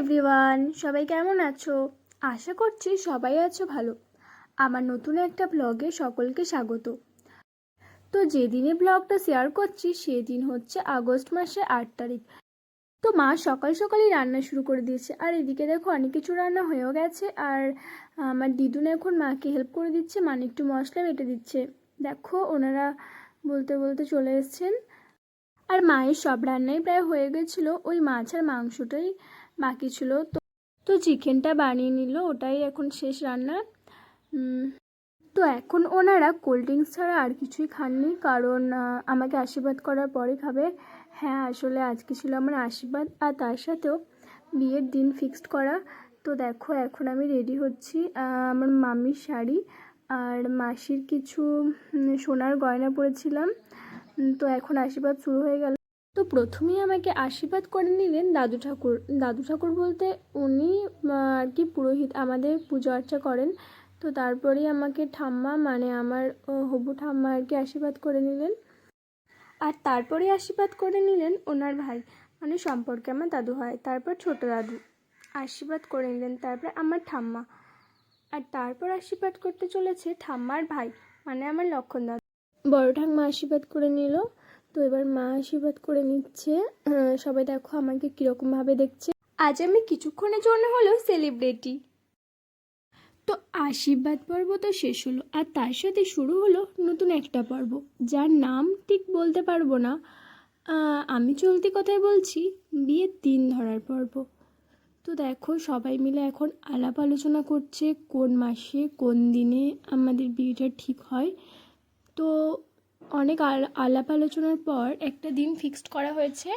Everyone সবাই কেমন আছো? আশা করছি সবাই আছো ভালো। আমার নতুন একটা ব্লগে সকলকে স্বাগত। তো যেদিনে ব্লগটা শেয়ার করছি, সেদিন হচ্ছে আগস্ট মাসের আট তারিখ। তো মা সকাল সকালই রান্না শুরু করে দিয়েছে। আর এদিকে দেখো অনেক কিছু রান্না হয়েও গেছে। আর আমার দিদুন এখন মাকে হেল্প করে দিচ্ছে মানে একটু মশলা বেটে দিচ্ছে। দেখো, ওনারা বলতে বলতে চলে এসছেন। আর মায়ের সব রান্নাই প্রায় হয়ে গেছিল। ওই মাছ আর মাংসটাই বাকি ছিল। তো তো চিকেনটা বানিয়ে নিল, ওটাই এখন শেষ রান্না তো এখন ওনারা কোল্ড ড্রিঙ্কস ছাড়া আর কিছুই খাননি, কারণ আমাকে আশীর্বাদ করার পরে খাবে। হ্যাঁ আসলে আজকে ছিল আমার আশীর্বাদ, আর তার সাথেও বিয়ের দিন ফিক্সড করা। তো দেখো, এখন আমি রেডি হচ্ছি আমার মামির শাড়ি, আর মাসির কিছু সোনার গয়না পরেছিলাম। তো এখন আশীর্বাদ শুরু হয়ে গেল। তো প্রথমেই আমাকে আশীর্বাদ করে নিলেন দাদু ঠাকুর। দাদু ঠাকুর বলতে উনি আর কি পুরোহিত, আমাদের পুজো আর্চা করেন। তো তারপরেই আমাকে ঠাম্মা মানে আমার হবু ঠাম্মা আর কি আশীর্বাদ করে নিলেন। আর তারপরে আশীর্বাদ করে নিলেন ওনার ভাই মানে সম্পর্কে আমার দাদু হয়। তারপর ছোট দাদু, আশীর্বাদ করে নিলেন। তারপর আমার ঠাম্মা। আর তারপর আশীর্বাদ করতে চলেছে ঠাম্মার ভাই মানে আমার লক্ষণ দাদু। বড় ঠাম্মা আশীর্বাদ করে নিল। তো এবার মা আশীর্বাদ করে নিচ্ছে। সবাই দেখো আমাকে কীরকমভাবে দেখছে। আজ আমি কিছুক্ষণের জন্য হলো সেলিব্রিটি তো আশীর্বাদ পর্ব তো শেষ হলো, আর তার সাথে শুরু হলো নতুন একটা পর্ব, যার নাম ঠিক বলতে পারব না। আমি চলতি কথায় বলছি, বিয়ের দিন ধরার পর্ব। তো দেখো সবাই মিলে এখন আলাপ আলোচনা করছে, কোন মাসে, কোন দিনে আমাদের বিয়েটা ঠিক হয়। তো অনেক আল- আলাপ আলোচনার পর একটা দিন ফিক্সড করা হয়েছে।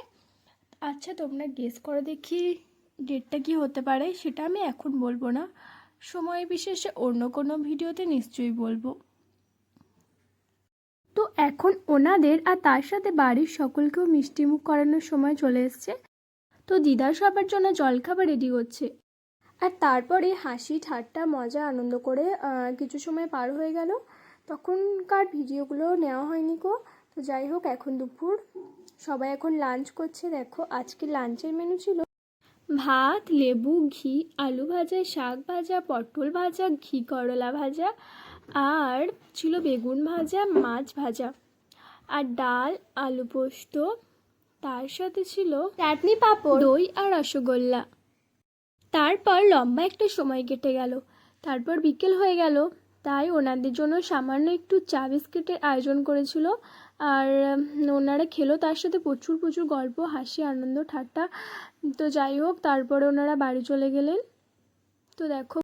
আচ্ছা তোমরা গেস করে দেখি ডেটটা কি হতে পারে, সেটা আমি এখন বলব না। সময় বিশেষে অন্য কোনো ভিডিওতে নিশ্চয়ই বলব। তো এখন ওনাদের আর তার সাথে বাড়ির সকলকেও মিষ্টিমুখ করানোর সময় চলে এসছে। তো দিদার সবার জন্য জলখাবার রেডি হচ্ছে। আর তারপরে হাসি, ঠাট্টা, মজা, আনন্দ করে কিছু সময় পার হয়ে গেল। তখনকার ভিডিওগুলো নেওয়া হয়নি কো তো যাই হোক, এখন দুপুর। সবাই এখন লাঞ্চ করছে। দেখো, আজকে লাঞ্চের মেনু ছিল ভাত, লেবু, ঘি, আলু ভাজা, শাক ভাজা, পটল ভাজা, ঘি করলা ভাজা, আর ছিল বেগুন ভাজা, মাছ ভাজা আর ডাল, আলু পোস্ত। তার সাথে ছিল চাটনি পাঁপড়, দই আর রসগোল্লা। তারপর লম্বা একটা সময় কেটে গেল। তারপর বিকেল হয়ে গেল। তাই ওনাদের জন্য সামান্য একটু চা বিস্কিটের আয়োজন করেছিল। আর ওনারা খেলো তার সাথে প্রচুর প্রচুর গল্প, হাসি, আনন্দ, ঠাট্টা। তো যাই হোক, তারপরে ওনারা বাড়ি চলে গেলেন। তো দেখো